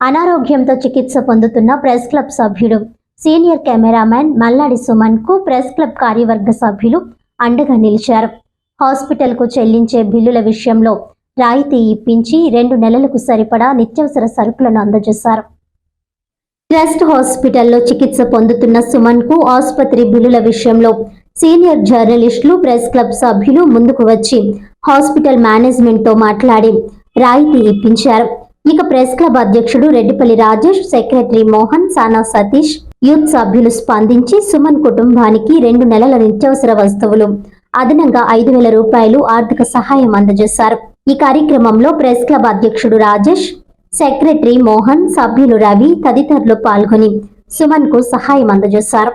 అనారోగ్యంతో చికిత్స పొందుతున్న ప్రెస్ క్లబ్ సభ్యుడు సీనియర్ కెమెరామ్యాన్ మల్లాడి సుమన్కు ప్రెస్ క్లబ్ కార్యవర్గ సభ్యులు అండగా నిలిచారు. హాస్పిటల్కు చెల్లించే బిల్లుల విషయంలో రాయితీ ఇప్పించి రెండు నెలలకు సరిపడా నిత్యవసర సరుకులను అందజేశారు. ట్రస్ట్ హాస్పిటల్లో చికిత్స పొందుతున్న సుమన్కు ఆసుపత్రి బిల్లుల విషయంలో సీనియర్ జర్నలిస్టులు ప్రెస్ క్లబ్ సభ్యులు ముందుకు వచ్చి హాస్పిటల్ మేనేజ్మెంట్తో మాట్లాడి రాయితీ ఇప్పించారు. ఇక ప్రెస్ క్లబ్ అధ్యక్షుడు రెడ్డిపల్లి రాజేష్ సెక్రటరీ మోహన్ సానా సతీష్ యూత్ సభ్యులు స్పందించి సుమన్ కుటుంబానికి రెండు నెలల నిత్యావసర వస్తువులు అదనంగా ఐదు వేల రూపాయలు ఆర్థిక సహాయం అందజేశారు. ఈ కార్యక్రమంలో ప్రెస్ క్లబ్ అధ్యక్షుడు రాజేష్ సెక్రటరీ మోహన్ సభ్యులు రవి తదితరులు పాల్గొని సుమన్కు సహాయం అందజేశారు.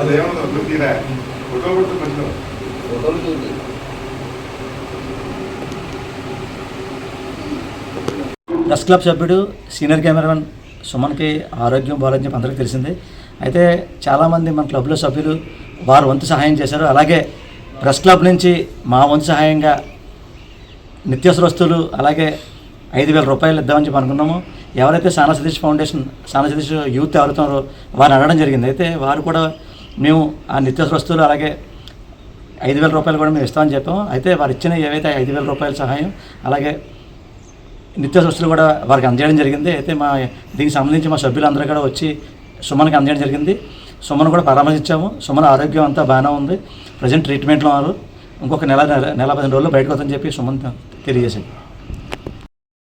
అదేమన్నా తీరా ఫోటో ప్రెస్ క్లబ్ సభ్యుడు సీనియర్ కెమెరామెన్ సుమన్కి ఆరోగ్యం బాగాలని చెప్పి అందరికీ తెలిసిందే. అయితే చాలామంది మన క్లబ్లో సభ్యులు వారు వంతు సహాయం చేశారు. అలాగే ప్రెస్ క్లబ్ నుంచి మా వంతు సహాయంగా నిత్యావసర వస్తువులు అలాగే ఐదు వేల రూపాయలు ఇద్దామని చెప్పి అనుకున్నాము. ఎవరైతే సానా సతీష్ ఫౌండేషన్ సానా సతీష్ యూత్ ఎవరుతున్నారో వారిని అడగడం జరిగింది. అయితే వారు కూడా మేము ఆ నిత్యావసర వస్తువులు అలాగే ఐదు వేల రూపాయలు కూడా మేము ఇస్తామని చెప్పాము. అయితే వారు ఇచ్చిన ఏవైతే ఐదు వేల రూపాయల సహాయం అలాగే నిత్యావసర వస్తువులు కూడా వారికి అందజేయడం జరిగింది. అయితే మా దీనికి సంబంధించి మా సభ్యులందరూ కూడా వచ్చి సుమన్కి అందజేయడం జరిగింది. సుమన్ కూడా పరామర్శించాము. సుమన్ ఆరోగ్యం అంతా బాగానే ఉంది. ప్రజెంట్ ట్రీట్మెంట్లో వారు ఇంకొక నెల నెల నెల పదిహేను రోజుల్లో బయటకు వద్దని చెప్పి సుమన్ తెలియజేశాడు